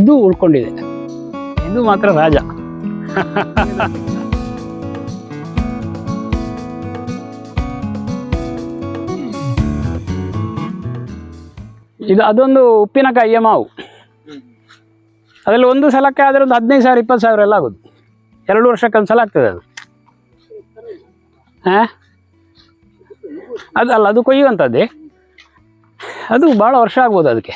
ಇದು ಉಳ್ಕೊಂಡಿದೆ. ಇದು ಮಾತ್ರ ರಾಜ. ಇದು ಅದೊಂದು ಉಪ್ಪಿನಕಾಯಿಯ ಮಾವು. ಅದರಲ್ಲಿ ಒಂದು ಸಲಕ್ಕೆ ಆದರೆ ಒಂದು ಹದಿನೈದು ಸಾವಿರ, ಇಪ್ಪತ್ತು ಸಾವಿರ ಎಲ್ಲ ಆಗೋದು. ಎರಡು ವರ್ಷಕ್ಕೆ ಒಂದು ಸಲ ಆಗ್ತದೆ ಅದು. ಹಾಂ? ಅದಲ್ಲ ಅದು ಕೊಯ್ಯುವಂಥದ್ದೇ. ಅದು ಭಾಳ ವರ್ಷ ಆಗ್ಬೋದು ಅದಕ್ಕೆ.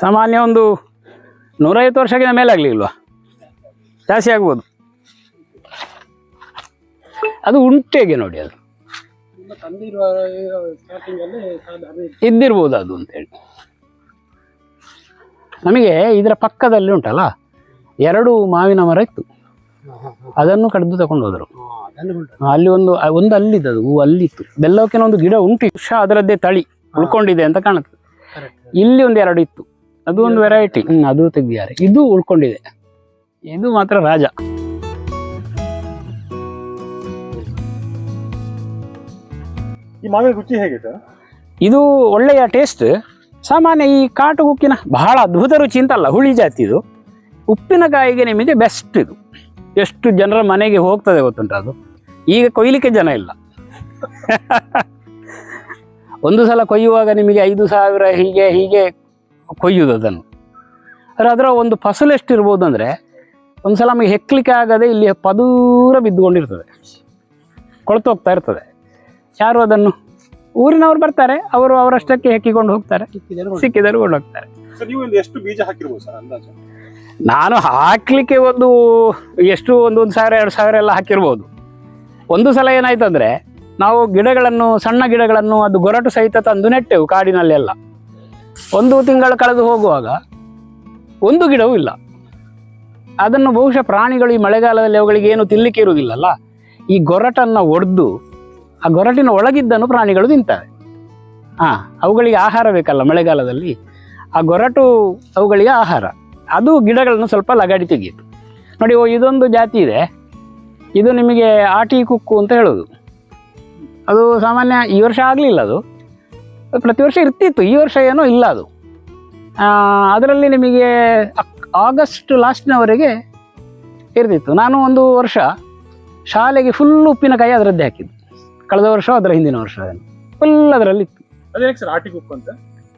ಸಾಮಾನ್ಯ ಒಂದು ನೂರೈವತ್ತು ವರ್ಷಕ್ಕಿಂತ ಮೇಲೆ ಆಗಲಿಲ್ವಾ ಜಾಸ್ತಿ ಆಗ್ಬೋದು. ಅದು ಉಂಟೆಗೆ ನೋಡಿ ಅದು? ಇದ್ದಿರ್ಬೋದು ಅದು ಅಂತೇಳಿ ನಮಗೆ ಇದರ ಪಕ್ಕದಲ್ಲಿ ಉಂಟಲ್ಲ ಎರಡು ಮಾವಿನ ಮರ ಇತ್ತು. ಅದನ್ನು ಕಡಿದು ತಗೊಂಡು ಹೋದರು. ಅಲ್ಲಿ ಒಂದು ಒಂದು ಅಲ್ಲಿದ್ದು ಹೂ ಅಲ್ಲಿತ್ತು. ಬೆಲ್ಲವಕ್ಕಿನ ಒಂದು ಗಿಡ ಉಂಟು. ಅದರದ್ದೇ ತಳಿ ಉಳ್ಕೊಂಡಿದೆ ಅಂತ ಕಾಣುತ್ತೆ. ಇಲ್ಲಿ ಒಂದು ಎರಡು ಇತ್ತು. ಅದು ಒಂದು ವೆರೈಟಿ ಹ್ಮ್ ಅದು ತೆಗ್ದಿದ್ದಾರೆ. ಇದು ಉಳ್ಕೊಂಡಿದೆ. ಇದು ಮಾತ್ರ ರಾಜ. ಈ ಮಾವಿನ ರುಚಿ ಹೇಗಿದೆ ಇದು ಒಳ್ಳೆಯ ಟೇಸ್ಟ್ ಸಾಮಾನ್ಯ ಈ ಕಾಟು ಉಕ್ಕಿನ ಬಹಳ ಅದ್ಭುತ ರುಚಿ ಅಂತಲ್ಲ ಹುಳಿ ಜಾತಿ ಇದು. ಉಪ್ಪಿನಕಾಯಿಗೆ ನಿಮಗೆ ಬೆಸ್ಟ್ ಇದು. ಎಷ್ಟು ಜನರ ಮನೆಗೆ ಹೋಗ್ತದೆ ಗೊತ್ತುಂಟು ಅದು. ಈಗ ಕೊಯ್ಲಿಕ್ಕೆ ಜನ ಇಲ್ಲ. ಒಂದು ಸಲ ಕೊಯ್ಯುವಾಗ ನಿಮಗೆ ಐದು ಸಾವಿರ ಹೀಗೆ ಹೀಗೆ ಕೊಯ್ಯುವುದು ಅದನ್ನು ಆದರೆ ಅದರ ಒಂದು ಫಸಲು ಎಷ್ಟಿರ್ಬೋದು ಅಂದರೆ ಒಂದು ಸಲ ನಮಗೆ ಹೆಕ್ಲಿಕ್ಕೆ ಆಗದೆ ಇಲ್ಲಿ ಪದೂರ ಬಿದ್ದುಕೊಂಡಿರ್ತದೆ. ಕೊಳ್ತು ಹೋಗ್ತಾ ಇರ್ತದೆ. ಯಾರು ಅದನ್ನು? ಊರಿನವ್ರು ಬರ್ತಾರೆ ಅವರು ಅವರಷ್ಟಕ್ಕೆ ಹೆಕ್ಕಿಕೊಂಡು ಹೋಗ್ತಾರೆ. ಸಿಕ್ಕಿದರು ಕೊಂಡು ಹೋಗ್ತಾರೆ ಸರ್ ನೀವು ಎಷ್ಟು ಬೀಜ ಹಾಕಿರ್ಬೋದು ಸರ್ ಅಂದಾಜು? ನಾನು ಹಾಕ್ಲಿಕ್ಕೆ ಒಂದು ಎಷ್ಟು ಒಂದು ಒಂದು ಸಾವಿರ ಎರಡು ಸಾವಿರ ಎಲ್ಲ ಹಾಕಿರ್ಬೋದು. ಒಂದು ಸಲ ಏನಾಯ್ತು ಅಂದ್ರೆ ನಾವು ಗಿಡಗಳನ್ನು ಸಣ್ಣ ಗಿಡಗಳನ್ನು ಅದು ಗೊರಟು ಸಹಿತ ತಂದು ನೆಟ್ಟೆವು ಕಾಡಿನಲ್ಲೆಲ್ಲ. ಒಂದು ತಿಂಗಳು ಕಳೆದು ಹೋಗುವಾಗ ಒಂದು ಗಿಡವೂ ಇಲ್ಲ. ಅದನ್ನು ಬಹುಶಃ ಪ್ರಾಣಿಗಳು ಈ ಮಳೆಗಾಲದಲ್ಲಿ ಅವುಗಳಿಗೆ ಏನು ತಿನ್ನಲಿಕ್ಕೆ ಇರುವುದಿಲ್ಲಲ್ಲ? ಈ ಗೊರಟನ್ನು ಒಡೆದು, ಆ ಗೊರಟಿನ ಒಳಗಿದ್ದನ್ನು ಪ್ರಾಣಿಗಳು ತಿಂತವೆ ಹಾಂ ಅವುಗಳಿಗೆ ಆಹಾರ ಬೇಕಲ್ಲ ಮಳೆಗಾಲದಲ್ಲಿ. ಆ ಗೊರಟು ಅವುಗಳಿಗೆ ಆಹಾರ. ಅದು ಗಿಡಗಳನ್ನು ಸ್ವಲ್ಪ ಲಗಾಡಿ ತೆಗೆಯಿತು. ನೋಡಿ, ಓ, ಇದೊಂದು ಜಾತಿ ಇದೆ. ಇದು ನಿಮಗೆ ಆಟಿ ಕುಕ್ಕು ಅಂತ ಹೇಳೋದು. ಅದು ಸಾಮಾನ್ಯ ಈ ವರ್ಷ ಆಗಲಿಲ್ಲ ಅದು ಅದು. ಪ್ರತಿ ವರ್ಷ ಇರ್ತಿತ್ತು. ಈ ವರ್ಷ ಏನೋ ಇಲ್ಲ ಅದು. ಅದರಲ್ಲಿ ನಿಮಗೆ ಆಗಸ್ಟ್ ಲಾಸ್ಟ್ನವರೆಗೆ ಇರ್ತಿತ್ತು. ನಾನು ಒಂದು ವರ್ಷ ಶಾಲೆಗೆ ಫುಲ್ ಉಪ್ಪಿನಕಾಯಿ ಅದರದ್ದೇ ಹಾಕಿದ್ದು. ಕಳೆದ ವರ್ಷ ಅದರ ಹಿಂದಿನ ವರ್ಷ ಫುಲ್ ಅದರಲ್ಲಿ ಇತ್ತು. ಸರ್ ಆಟಿ ಕುಕ್ಕು ಅಂತ?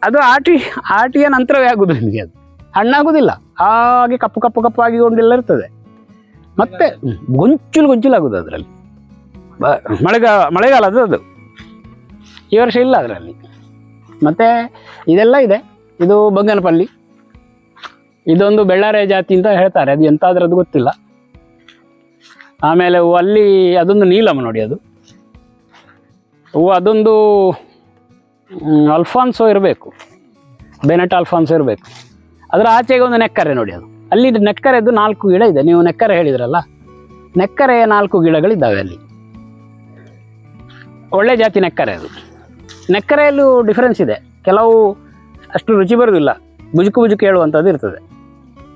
ಅದು ಆಟಿ ಆಟಿಯ ನಂತರವೇ ಆಗುದು ನಿಮಗೆ ಅದು. ಹಣ್ಣಾಗುದಿಲ್ಲ. ಹಾಗೆ ಕಪ್ಪು ಕಪ್ಪು ಕಪ್ಪು ಆಗಿಕೊಂಡೆಲ್ಲ ಇರ್ತದೆ. ಮತ್ತೆ ಗೊಂಚುಲು ಆಗುದು ಅದರಲ್ಲಿ. ಮಳೆಗಾಲ ಮಳೆಗಾಲದ ಅದು. ಈ ವರ್ಷ ಇಲ್ಲ ಅದರಲ್ಲಿ. ಮತ್ತೆ ಇದೆಲ್ಲ ಇದೆ. ಇದು ಬಂಗನಪಲ್ಲಿ. ಇದೊಂದು ಬೆಳ್ಳಾರೆ ಜಾತಿ ಅಂತ ಹೇಳ್ತಾರೆ. ಅದು ಎಂತಾದ್ರೂ ಅದ್ರದ್ದು ಗೊತ್ತಿಲ್ಲ. ಆಮೇಲೆ ಅಲ್ಲಿ ಅದೊಂದು ನೀಲಮ ನೋಡಿ ಅದು. ಹೂವು ಅದೊಂದು ಅಲ್ಫಾನ್ಸೋ ಇರಬೇಕು. ಬೆನೆಟ್ ಅಲ್ಫಾನ್ಸೋ ಇರಬೇಕು. ಅದರ ಆಚೆಗೆ ಒಂದು ನೆಕ್ಕರೆ ನೋಡಿ ಅದು. ಅಲ್ಲಿ ನೆಕ್ಕರೆದ್ದು ನಾಲ್ಕು ಗಿಡ ಇದೆ. ನೀವು ನೆಕ್ಕರೆ ಹೇಳಿದ್ರಲ್ಲ? ನೆಕ್ಕರೆಯ ನಾಲ್ಕು ಗಿಡಗಳಿದ್ದಾವೆ ಅಲ್ಲಿ. ಒಳ್ಳೆ ಜಾತಿ ನೆಕ್ಕರೆ ಅದು. ನೆಕ್ಕರೆಯಲ್ಲೂ ಡಿಫರೆನ್ಸ್ ಇದೆ. ಕೆಲವು ಅಷ್ಟು ರುಚಿ ಬರೋದಿಲ್ಲ. ಬುಜುಕು ಬುಜುಕು ಹೇಳುವಂಥದ್ದು ಇರ್ತದೆ.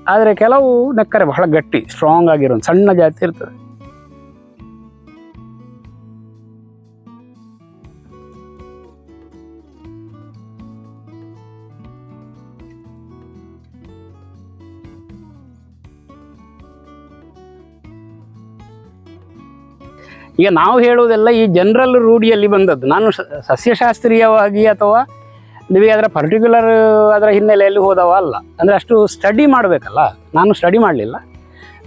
ಆದರೆ ಕೆಲವು ನೆಕ್ಕರೆ ಬಹಳ ಗಟ್ಟಿ ಸ್ಟ್ರಾಂಗ್ ಆಗಿರೋ ಸಣ್ಣ ಜಾತಿ ಇರ್ತದೆ. ಈಗ ನಾವು ಹೇಳುವುದೆಲ್ಲ ಈ ಜನರಲ್ ರೂಢಿಯಲ್ಲಿ ಬಂದದ್ದು. ನಾನು ಸಸ್ಯಶಾಸ್ತ್ರೀಯವಾಗಿ ಅಥವಾ ನಿಮಗೆ ಅದರ ಪರ್ಟಿಕ್ಯುಲರ್ ಅದರ ಹಿನ್ನೆಲೆಯಲ್ಲಿ ಹೋದವ ಅಲ್ಲ. ಅಂದರೆ ಅಷ್ಟು ಸ್ಟಡಿ ಮಾಡಬೇಕಲ್ಲ. ನಾನು ಸ್ಟಡಿ ಮಾಡಲಿಲ್ಲ.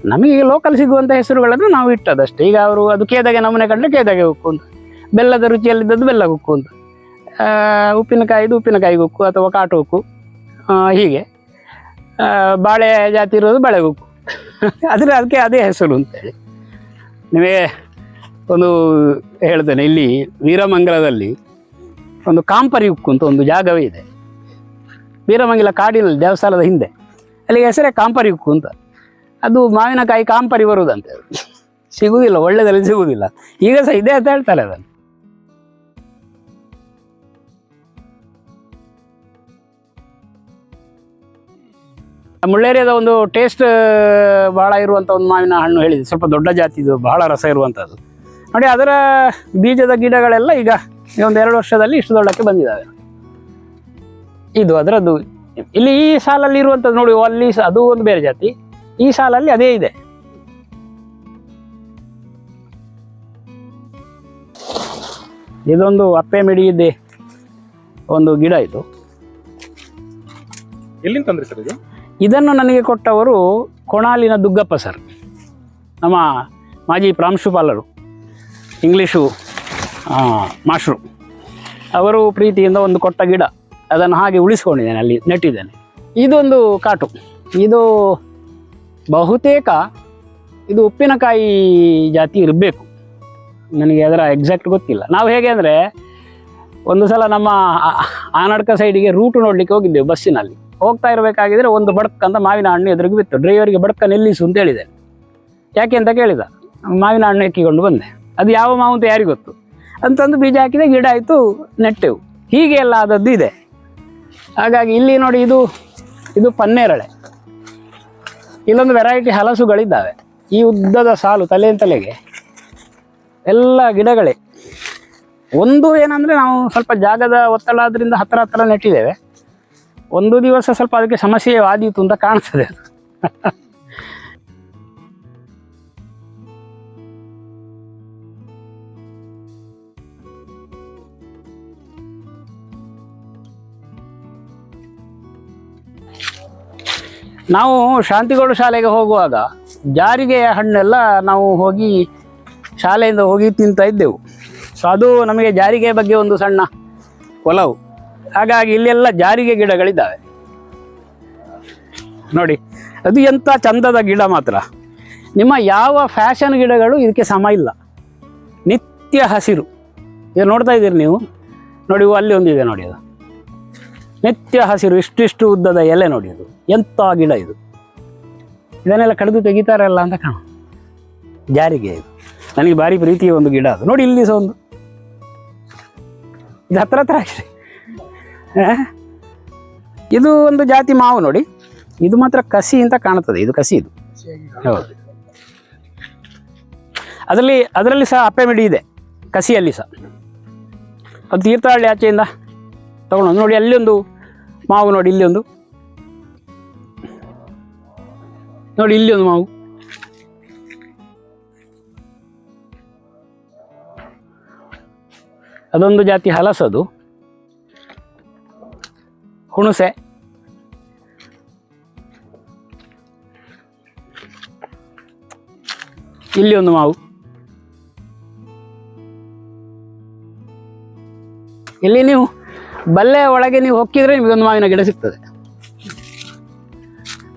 ನಮಗೆ ಲೋಕಲ್ ಸಿಗುವಂಥ ಹೆಸರುಗಳನ್ನು ನಾವು ಇಟ್ಟದಷ್ಟೇ ಈಗ ಅವರು ಅದು ಕೇದಾಗೆ ನಮೂನೆ ಕಂಡ್ರೆ ಕೇದಾಗೆ ಉಕ್ಕು ಅಂತ ಬೆಲ್ಲದ ರುಚಿಯಲ್ಲಿದ್ದದ್ದು ಬೆಲ್ಲ ಉಕ್ಕು ಅಂತ ಉಪ್ಪಿನಕಾಯಿದು ಉಪ್ಪಿನಕಾಯಿ ಉಕ್ಕು ಅಥವಾ ಕಾಟು ಉಕ್ಕು. ಹೀಗೆ. ಬಾಳೆ ಜಾತಿ ಇರೋದು ಬಾಳೆ ಉಕ್ಕು. ಆದರೆ ಅದಕ್ಕೆ ಅದೇ ಹೆಸರು ಅಂತೇಳಿ. ನಿಮಗೆ ಒಂದು ಹೇಳ್ತೇನೆ, ಇಲ್ಲಿ ವೀರಮಂಗಲದಲ್ಲಿ ಒಂದು ಕಾಂಪರಿ ಉಕ್ಕು ಅಂತ ಒಂದು ಜಾಗವೇ ಇದೆ. ವೀರಮಂಗಲ ಕಾಡಿನಲ್ಲಿ ದೇವಸ್ಥಾನದ ಹಿಂದೆ. ಅಲ್ಲಿಗೆ ಹೆಸರೇ ಕಾಂಪರಿ ಉಕ್ಕು ಅಂತ. ಅದು ಮಾವಿನಕಾಯಿ ಕಾಂಪರಿ ಬರುವುದಂತೆ. ಸಿಗುವುದಿಲ್ಲ ಒಳ್ಳೆದಲ್ಲಿ ಸಿಗುವುದಿಲ್ಲ ಈಗ ಸಹ ಇದೆ ಅಂತ ಹೇಳ್ತಾರೆ ಅದನ್ನು. ಮುಳ್ಳೇರಿಯಾದ ಒಂದು ಟೇಸ್ಟ್ ಬಹಳ ಇರುವಂಥ ಒಂದು ಮಾವಿನ ಹಣ್ಣು ಹೇಳಿದೆ. ಸ್ವಲ್ಪ ದೊಡ್ಡ ಜಾತಿದು, ಬಹಳ ರಸ ಇರುವಂಥದ್ದು ನೋಡಿ ಅದರ ಬೀಜದ ಗಿಡಗಳೆಲ್ಲ ಈಗ ಒಂದು ಎರಡು ವರ್ಷದಲ್ಲಿ ಇಷ್ಟು ದೊಡ್ಡಕ್ಕೆ ಬಂದಿದ್ದಾವೆ ಇದು ಅದರದ್ದು ಇಲ್ಲಿ ಈ ಸಾಲಲ್ಲಿ ಇರುವಂಥದ್ದು ನೋಡಿ ಅಲ್ಲಿ ಅದು ಒಂದು ಬೇರೆ ಜಾತಿ. ಈ ಸಾಲಲ್ಲಿ ಅದೇ ಇದೆ. ಇದೊಂದು ಅಪ್ಪೆ ಮಿಡಿಯಿದ್ದೆ ಒಂದು ಗಿಡ ಇದು. ಎಲ್ಲಿಂದ ತಂದ್ರಿ ಸರ್ ಇದು? ಇದನ್ನು ನನಗೆ ಕೊಟ್ಟವರು ಕೊಣಾಲಿನ ದುಗ್ಗಪ್ಪ ಸರ್. ನಮ್ಮ ಮಾಜಿ ಪ್ರಾಂಶುಪಾಲರು. ಇಂಗ್ಲೀಷು ಮಾಸ್ಟ್ರು ಅವರು ಪ್ರೀತಿಯಿಂದ ಒಂದು ಕೊಟ್ಟ ಗಿಡ, ಅದನ್ನು ಹಾಗೆ ಉಳಿಸ್ಕೊಂಡಿದ್ದೇನೆ ಅಲ್ಲಿ ನೆಟ್ಟಿದ್ದೇನೆ. ಇದೊಂದು ಕಾಟು. ಇದು ಬಹುತೇಕ ಇದು ಉಪ್ಪಿನಕಾಯಿ ಜಾತಿ ಇರಬೇಕು. ನನಗೆ ಅದರ ಎಕ್ಸಾಕ್ಟ್ ಗೊತ್ತಿಲ್ಲ. ನಾವು ಹೇಗೆ ಅಂದರೆ, ಒಂದು ಸಲ ನಮ್ಮ ಆನಡ್ಕ ಸೈಡಿಗೆ ರೂಟ್ ನೋಡಲಿಕ್ಕೆ ಹೋಗಿದ್ದೆವು ಬಸ್ಸಿನಲ್ಲಿ. ಹೋಗ್ತಾ ಇರಬೇಕಾಗಿದ್ದರೆ ಒಂದು ಬಡ್ಕ್ ಅಂತ ಮಾವಿನ ಹಣ್ಣು ಎದುರಿಗೆ ಬಿತ್ತು. ಡ್ರೈವರಿಗೆ ಬಡ್ಕ ನಿಲ್ಲಿಸು ಅಂತ ಹೇಳಿದೆ. ಯಾಕೆ ಅಂತ ಕೇಳಿದ. ಮಾವಿನ ಹಣ್ಣು ಎಕ್ಕಿಕೊಂಡು ಬಂದೆ. ಅದು ಯಾವ ಮಾವು ಅಂತ ಯಾರಿಗೆ ಗೊತ್ತು? ಅಂತಂದು ಬೀಜ ಹಾಕಿದೆ, ಗಿಡ ಆಯಿತು, ನೆಟ್ಟೆವು. ಹೀಗೆ ಎಲ್ಲ ಆದದ್ದು ಇದೆ. ಹಾಗಾಗಿ ಇಲ್ಲಿ ನೋಡಿ ಇದು ಇದು ಪನ್ನೇರಳೆ. ಇಲ್ಲೊಂದು ವೆರೈಟಿ ಹಲಸುಗಳಿದ್ದಾವೆ. ಈ ಉದ್ದದ ಸಾಲು ತಲೆ ತಲೆಗೆ, ಎಲ್ಲ ಗಿಡಗಳೇ. ಒಂದು ಏನಂದರೆ ನಾವು ಸ್ವಲ್ಪ ಜಾಗದ ಒತ್ತಡ ಆದ್ದರಿಂದ ಹತ್ತಿರ ಹತ್ತಿರ ನೆಟ್ಟಿದ್ದೇವೆ. ಒಂದು ದಿವಸ ಸ್ವಲ್ಪ ಅದಕ್ಕೆ ಸಮಸ್ಯೆ ಆದೀತು ಅಂತ ಕಾಣಿಸ್ತದೆ ಅದು. ನಾವು ಶಾಂತಿಗೌಡ ಶಾಲೆಗೆ ಹೋಗುವಾಗ ಜಾರಿಗೆಯ ಹಣ್ಣೆಲ್ಲ ನಾವು ಹೋಗಿ ಶಾಲೆಯಿಂದ ಹೋಗಿ ತಿಂತಾ ಇದ್ದೆವು. ಸೊ ಅದು ನಮಗೆ ಜಾರಿಗೆ ಬಗ್ಗೆ ಒಂದು ಸಣ್ಣ ಒಲವು. ಹಾಗಾಗಿ ಇಲ್ಲೆಲ್ಲ ಜಾರಿಗೆ ಗಿಡಗಳಿದ್ದಾವೆ. ನೋಡಿ, ಅದು ಎಂಥ ಚಂದದ ಗಿಡ ಮಾತ್ರ. ನಿಮ್ಮ ಯಾವ ಫ್ಯಾಷನ್ ಗಿಡಗಳು ಇದಕ್ಕೆ ಸಮ ಇಲ್ಲ. ನಿತ್ಯ ಹಸಿರು. ಇದು ನೋಡ್ತಾ ಇದ್ದೀರಿ ನೀವು? ನೋಡಿ ಅಲ್ಲಿ ಒಂದಿದೆ ನೋಡಿ ಅದು. ನಿತ್ಯ ಹಸಿರು, ಇಷ್ಟಿಷ್ಟು ಉದ್ದದ ಎಲೆ ನೋಡಿ ಅದು. ಎಂಥ ಗಿಡ ಇದು? ಇದನ್ನೆಲ್ಲ ಕಡಿದು ತೆಗಿತಾರಲ್ಲ ಅಂತ ಕಾಣ. ಜಾರಿಗೆ ಇದು? ನನಗೆ ಭಾರಿ ಪ್ರೀತಿಯ ಒಂದು ಗಿಡ ಅದು. ನೋಡಿ ಇಲ್ಲಿ ಸಹ ಒಂದು. ಇದು ಹತ್ರ ಹತ್ರ ಆಗಿದೆ. ಇದು ಒಂದು ಜಾತಿ ಮಾವು ನೋಡಿ. ಇದು ಮಾತ್ರ ಕಸಿ ಅಂತ ಕಾಣುತ್ತದೆ. ಇದು ಕಸಿ ಇದು. ಹೌದು. ಅದರಲ್ಲಿ ಅದರಲ್ಲಿ ಸಹ ಅಪ್ಪೆ ಮಿಡಿ ಇದೆ. ಕಸಿಯಲ್ಲಿ ಸಹ. ಅದು ತೀರ್ಥಹಳ್ಳಿ ಆಚೆಯಿಂದ ತಗೊಂಡು ನೋಡಿ ಅಲ್ಲಿ ಒಂದು ಮಾವು ನೋಡಿ ಇಲ್ಲಿ ಒಂದು ನೋಡಿ, ಇಲ್ಲಿ ಒಂದು ಮಾವು. ಅದೊಂದು ಜಾತಿ ಹಲಸದು ಹುಣಸೆ. ಇಲ್ಲಿ ಒಂದು ಮಾವು. ಇಲ್ಲಿ ನೀವು ಬಲ್ಲೆ ಒಳಗೆ ನೀವು ಹೊಕ್ಕಿದ್ರೆ ನಿಮಗೊಂದು ಮಾವಿನ ಗಿಡ ಸಿಗ್ತದೆ.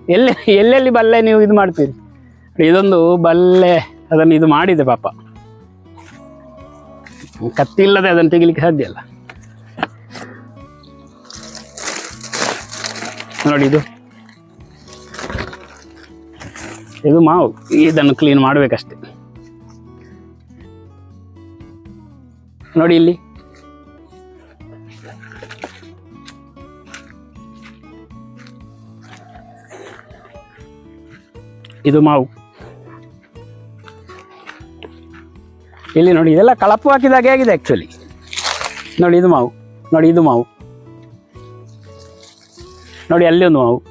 ಎಲ್ಲಿ ಎಲ್ಲೆಲ್ಲಿ ಬಲ್ಲೆ ನೀವು ಇದು ಮಾಡ್ತೀರಿ? ಇದೊಂದು ಬಲ್ಲೆ, ಅದನ್ನು ಇದು ಮಾಡಿದೆ ಪಾಪ. ಕತ್ತಿ ಇಲ್ಲದೆ ಅದನ್ನು ತೆಗಿಲಿಕ್ಕೆ ಸಾಧ್ಯ ಅಲ್ಲ ನೋಡಿ ಇದು. ಇದು ಮಾವು. ಇದನ್ನು ಕ್ಲೀನ್ ಮಾಡಬೇಕಷ್ಟೆ. ನೋಡಿ ಇಲ್ಲಿ. ಇದು ಮಾವು. ಇಲ್ಲಿ ನೋಡಿ ಇದೆಲ್ಲ ಕಳಪು ಹಾಕಿದಾಗೆ ಆಗಿದೆ ಆ್ಯಕ್ಚುಲಿ ನೋಡಿ ಇದು ಮಾವು. ನೋಡಿ ಇದು ಮಾವು. ನೋಡಿ ಅಲ್ಲಿ ಒಂದು ಮಾವು.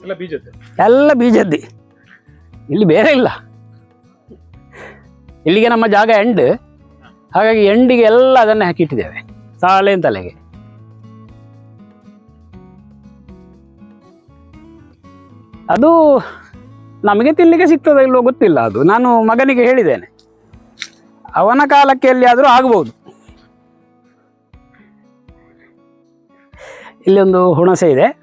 ಎಲ್ಲ ಬೀಜದ್ದು? ಎಲ್ಲ ಬೀಜದ್ದಿ. ಇಲ್ಲಿ ಬೇರೆ ಇಲ್ಲ. ಇಲ್ಲಿಗೆ ನಮ್ಮ ಜಾಗ ಎಂಡ್ ಹಾಗಾಗಿ ಎಂಡಿಗೆ ಎಲ್ಲ ಅದನ್ನೇ ಹಾಕಿಟ್ಟಿದ್ದೇವೆ. ಸಾಲೆ ತಲೆಗೆ. ಅದು ನಮಗೆ ತಿನ್ನಲಿಕ್ಕೆ ಸಿಗ್ತದೆ ಇಲ್ಲೋ ಗೊತ್ತಿಲ್ಲ ಅದು. ನಾನು ಮಗನಿಗೆ ಹೇಳಿದ್ದೇನೆ. ಅವನ ಕಾಲಕ್ಕೆ ಎಲ್ಲಿಯಾದರೂ ಆಗ್ಬೋದು. ಇಲ್ಲಿ ಒಂದು ಹುಣಸೆ ಇದೆ.